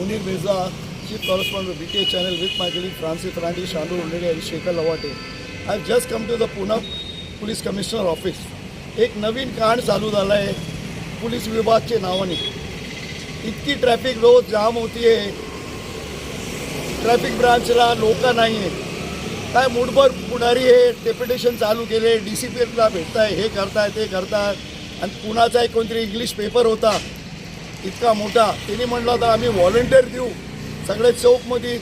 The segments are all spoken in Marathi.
Munir Mirza chief correspondent B T A channel with my colleague Francis Fernandes शांडू उंडेरे आणि Shekhar Lavate. I have just come to the Poona police commissioner office एक नवीन कांड चालू झाला आहे पोलीस विभागचे नावाने. इतकी ट्रॅफिक रोज जाम होती आहे ट्रॅफिक ब्रांचला लोक नाही आहेत काय मुठभर पुढारी हे डेप्युटेशन चालू केले डी सी पी एफला भेटताय हे करताय ते करतात आणि कुणाचा एक कोणतरी इंग्लिश पेपर होता. इतका मोठा. त्यांनी म्हटलं होता आम्ही व्हॉलेंटिअर देऊ. सगळे चौकमध्ये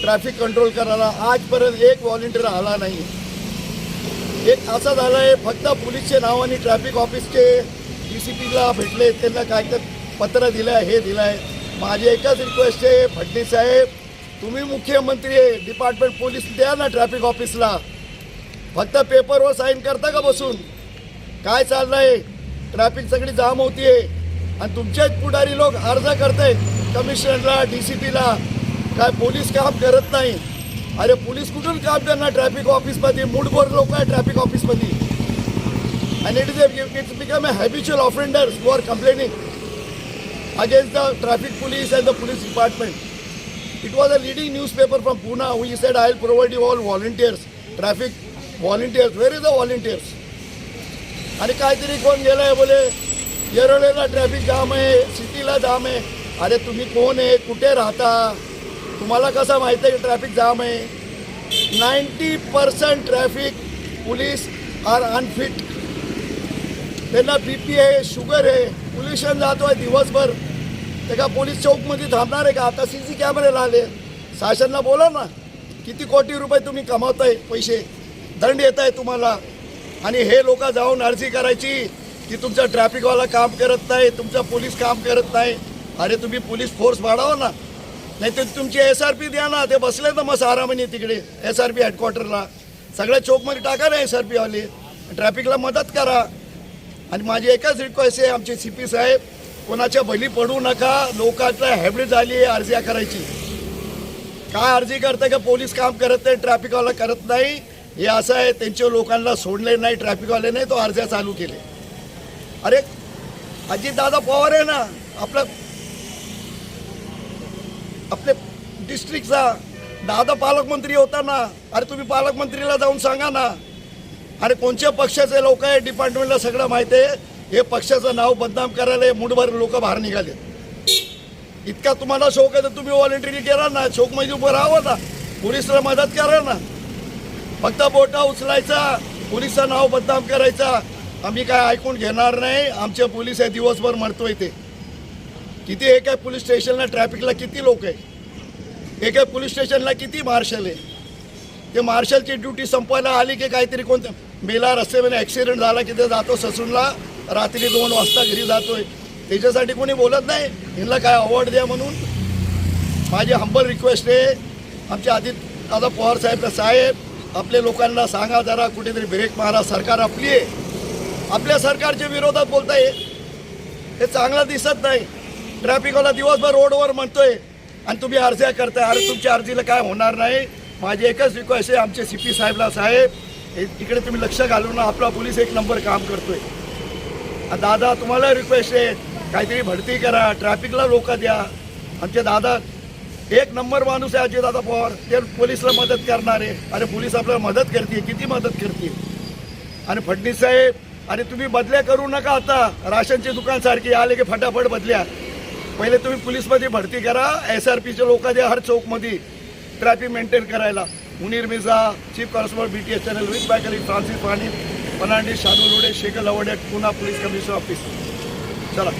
ट्रॅफिक कंट्रोल करायला. आजपर्यंत एक व्हॉलेंटिअर आला नाही. एक असं झालं आहे फक्त पोलीसच्या नावाने ट्रॅफिक ऑफिसचे डी सी पीला भेटले. त्यांना काय तर पत्र दिलं आहे हे दिलं आहे माझी एकच रिक्वेस्ट आहे फडणीस साहेब तुम्ही मुख्यमंत्री आहे डिपार्टमेंट पोलीस द्या ना ट्रॅफिक ऑफिसला फक्त पेपरवर साईन करता का बसून? काय चाललं आहे ट्रॅफिक सगळी जाम होती आहे आणि तुमचे पुढारी लोक अर्ज करत आहेत कमिशनरला डी सी पी काय पोलीस काम करत नाही. अरे पोलीस कुठून काम करणार? ट्रॅफिक ऑफिसमध्ये मध्ये लोक आहे ट्रॅफिक ऑफिसमध्ये. And it is a give it's become a habitual offender you are complaining against the traffic police and the police department it was a leading newspaper from Poona who said I provide you all volunteers traffic volunteers where is a volunteers आणि काहीतरी कोण गेलाय बोले येरवडेला ट्रॅफिक जाम आहे सिटीला जाम आहे. अरे तुम्ही कोण आहे? कुठे राहता? तुम्हाला कसं माहिती आहे की ट्रॅफिक जाम आहे? Ninety percent traffic police are unfit त्यांना बी पी आहे शुगर आहे. पोल्युशन जातो आहे दिवसभर. ते का पोलीस चौकमध्ये थांबणार आहे का? आता सी सी कॅमेरे आले. शासनला बोला ना किती कोटी रुपये तुम्ही कमावताय पैसे? दंड येत आहे तुम्हाला. आणि हे लोक जाऊन अर्जी करायची. की तुमचा ट्रॅफिकवाला काम करत नाही तुमचा पोलीस काम करत नाही. अरे तुम्ही पोलीस फोर्स वाढवा ना. नाही तर तुमची एस आर पी द्या ना. ते बसले ना मग आरामाने तिकडे एस आर पी हेडक्वार्टरला सगळ्या चौकमध्ये टाका ना एस आर पीवाले ट्रॅफिकला मदत करा. आणि माझी एकच रिक्वेस्ट आहे आमचे सी पी साहेब कोणाच्या बली पडू नका. लोकांना हॅबिट झाली आहे अर्जी करायची. काय अर्जी करते का? पोलीस काम करत नाही ट्रॅफिकवाला करत नाही. हे असं आहे त्यांच्या लोकांना सोडले नाही ट्रॅफिकवाले नाही तो अर्ज्या चालू केले. अरे अजितदादा पवार आहे ना आपलं आपले डिस्ट्रिक्टचा दादा पालकमंत्री होता ना अरे तुम्ही पालकमंत्रीला जाऊन सांगा ना. अरे कोणत्या पक्षाचे लोक आहे डिपार्टमेंटला सगळं माहिती आहे. हे पक्षाचं नाव बदनाम करायला हे मुठभर लोक बाहेर निघाले इतका तुम्हाला शौक आहे तर तुम्ही व्हॉलेंटरी करा ना. शोक म्हणजे उभं राहावं ना. पोलिसला मदत करा ना. फक्त बोटा उचलायचा पोलिसचं नाव बदनाम करायचा. आम्ही काय ऐकून घेणार नाही. आमचे पोलीस आहे दिवसभर मरतो ते किती एक आहे पोलीस स्टेशनला ट्रॅफिकला किती लोक आहे? एक आहे पोलीस स्टेशनला किती मार्शल आहे? ते मार्शलची ड्युटी संपवायला आली की काहीतरी कोणतं? मेला रस्त्यामध्ये ॲक्सिडेंट झाला की ते जातो ससूनला. रात्री दोन वाजता घरी जातोय. त्याच्यासाठी कोणी बोलत नाही. ह्यांना काय अवॉर्ड द्या म्हणून? माझी हंबल रिक्वेस्ट आहे. आमच्या आदित दादा पवार साहेब साहेब आपल्या लोकांना सांगा जरा कुठेतरी ब्रेक मारा. सरकार आपली आहे. आपल्या सरकारच्या विरोधात बोलताय. हे चांगलं दिसत नाही. ट्रॅफिकवाला दिवसभर रोडवर म्हणतोय आणि तुम्ही अर्ज्या करताय. अरे तुमच्या अर्जीला काय होणार नाही? माझी एकच रिक्वेस्ट आहे आमचे सी पी साहेबला साहेब. हे इकडे तुम्ही लक्ष घालून आपला पोलीस एक नंबर काम करतोय. दादा तुम्हाला रिक्वेस्ट आहे. काहीतरी भरती करा. ट्रॅफिकला रोक द्या. आमचे दादा एक नंबर माणूस आहे अजय दादा पवार. ते पोलिसला मदत करणार. आहे अरे पोलीस आपल्याला मदत करते किती मदत करते आणि फडणीस साहेब आणि तुम्ही बदल्या करू नका आता. राशनचे दुकान सारखी आले की फटाफट बदल्या. पहिले तुम्ही पोलीसमध्ये भरती करा एस आर पीचे लोक द्या हर चौकमध्ये. ट्रॅफिक मेंटेन करायला. Munir Mirza chief constable B T S channel with bakery Francis पाणी फर्नांडिस शानू लोडे शेखर लवडे पुन्हा पोलीस कमिशनर ऑफिस चला